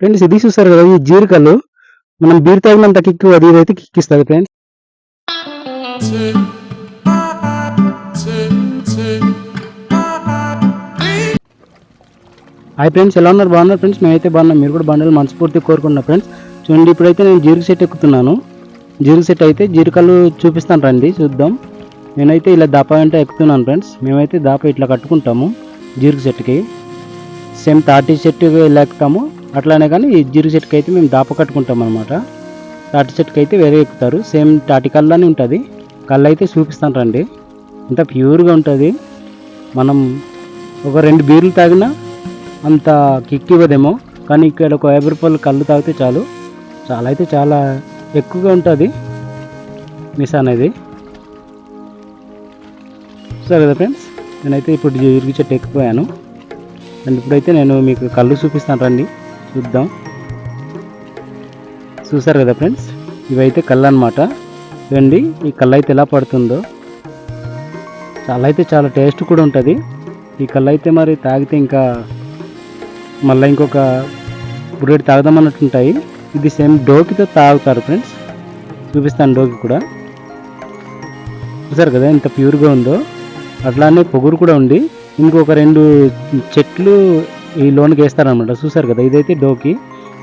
Friends ఇది చూస్తారు కదా ఈ జీరికలు మనం బీర్ తాగినంత కిక్ అది ఇదైతే కిక్కిస్తుంది ఫ్రెండ్స్ హాయ్ ఫ్రెండ్స్ ఎలా ఉన్నారు? బాగున్నారు ఫ్రెండ్స్ మేమైతే బాగున్నాం. మీరు కూడా బాగున్నారు మనస్ఫూర్తి కోరుకున్నా ఫ్రెండ్స్ చూడండి ఇప్పుడైతే నేను జీరుకు సెట్ ఎక్కుతున్నాను. జీరుకు సెట్ అయితే జీరికలు చూపిస్తాను రండి చూద్దాం. నేనైతే ఇలా దాపా అంటే ఎక్కుతున్నాను ఫ్రెండ్స్ మేమైతే దాప ఇట్లా కట్టుకుంటాము జీరుకు సెట్కి. సేమ్ తాటి చెట్టు ఇలా ఎక్కుతాము. అట్లానే కానీ ఈ జీరు చెట్టుకి అయితే మేము దాప కట్టుకుంటాం అనమాట తాటి చెట్టుకి అయితే వేరే ఎక్కుతారు. సేమ్ తాటి కళ్ళనే ఉంటుంది. కళ్ళు అయితే చూపిస్తాను రండి. ఇంత ప్యూర్గా ఉంటుంది. మనం ఒక రెండు బీర్లు తాగినా అంత కిక్ ఇవ్వదేమో. కానీ ఇక్కడ ఒక యాభై రూపాయలు కళ్ళు తాగితే చాలు. చాలా అయితే చాలా ఎక్కువగా ఉంటుంది. మిస్ అనేది సరే కదా ఫ్రెండ్స్ నేనైతే ఇప్పుడు జీరుగు చెట్టు ఎక్కిపోయాను. అండ్ ఇప్పుడైతే నేను మీకు కళ్ళు చూపిస్తాను రండి. చూద్దాం. చూసారు కదా ఫ్రెండ్స్? ఇవైతే కళ్ళు అనమాట చూడండి ఈ కళ్ళు అయితే ఎలా పడుతుందో. చాలా అయితే చాలా టేస్ట్ కూడా ఉంటుంది. ఈ కళ్ళు అయితే మరి తాగితే ఇంకా మళ్ళీ ఇంకొక బుల్లెట్ తాగుదామన్నట్టు ఉంటాయి ఇది సేమ్ డోకితో తాగుతారు ఫ్రెండ్స్. చూపిస్తాను డోకి కూడా. చూసారు కదా ఇంత ప్యూర్గా ఉందో. అట్లానే పొగురు కూడా ఉంది. ఇంకొక రెండు చెట్లు ఈ లోన్కి వేస్తారనమాట చూసారు కదా ఇదైతే డోకి.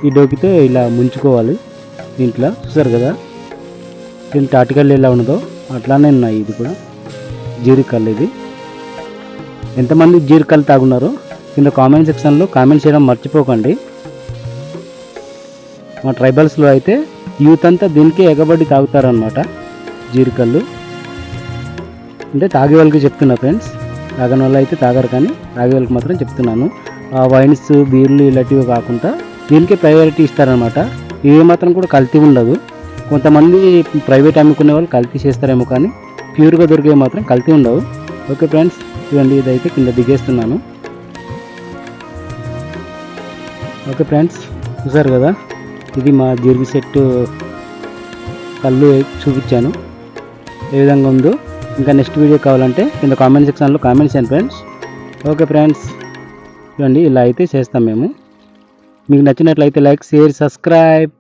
ఈ డోకితో ఇలా ముంచుకోవాలి దీంట్లో. చూసారు కదా దీని తాటికల్లు ఎలా ఉన్నదో అట్లానే ఉన్నాయి ఇది కూడా. జీరికల్లు ఇది. ఎంతమంది జీరికల్లు తాగున్నారో కింద కామెంట్ సెక్షన్లో కామెంట్ చేయడం మర్చిపోకండి. మా ట్రైబల్స్లో అయితే యూత్ అంతా దీనికే ఎగబడి తాగుతారనమాట జీరికల్లు అంటే తాగే వాళ్ళకి చెప్తున్నా ఫ్రెండ్స్. తాగని వాళ్ళు అయితే తాగరు కానీ తాగే వాళ్ళకి మాత్రం చెప్తున్నాను. వైన్స్ బీర్లు ఇలాంటివి కాకుండా దీనికే ప్రయారిటీ ఇస్తారనమాట ఇవి మాత్రం కూడా కల్తీ ఉండదు. కొంతమంది ప్రైవేట్ అమ్ముకునే వాళ్ళు కల్తీ చేస్తారేమో కానీ ప్యూర్గా దొరికేవి మాత్రం కల్తీ ఉండవు. ఓకే ఫ్రెండ్స్ చూడండి ఇదైతే కింద దిగేస్తున్నాను. ఓకే ఫ్రెండ్స్ చూసారు కదా? ఇది మా జీర్గి సెట్ కళ్ళు చూపించాను. ఏ విధంగా ఉందో? ఇంకా నెక్స్ట్ వీడియో కావాలంటే కింద కామెంట్ సెక్షన్లో కామెంట్ చేయండి ఫ్రెండ్స్ ఓకే ఫ్రెండ్స్ చూడండి ఇలా అయితే చేస్తాం మేము. మీకు నచ్చినట్లయితే లైక్ షేర్ సబ్స్క్రైబ్.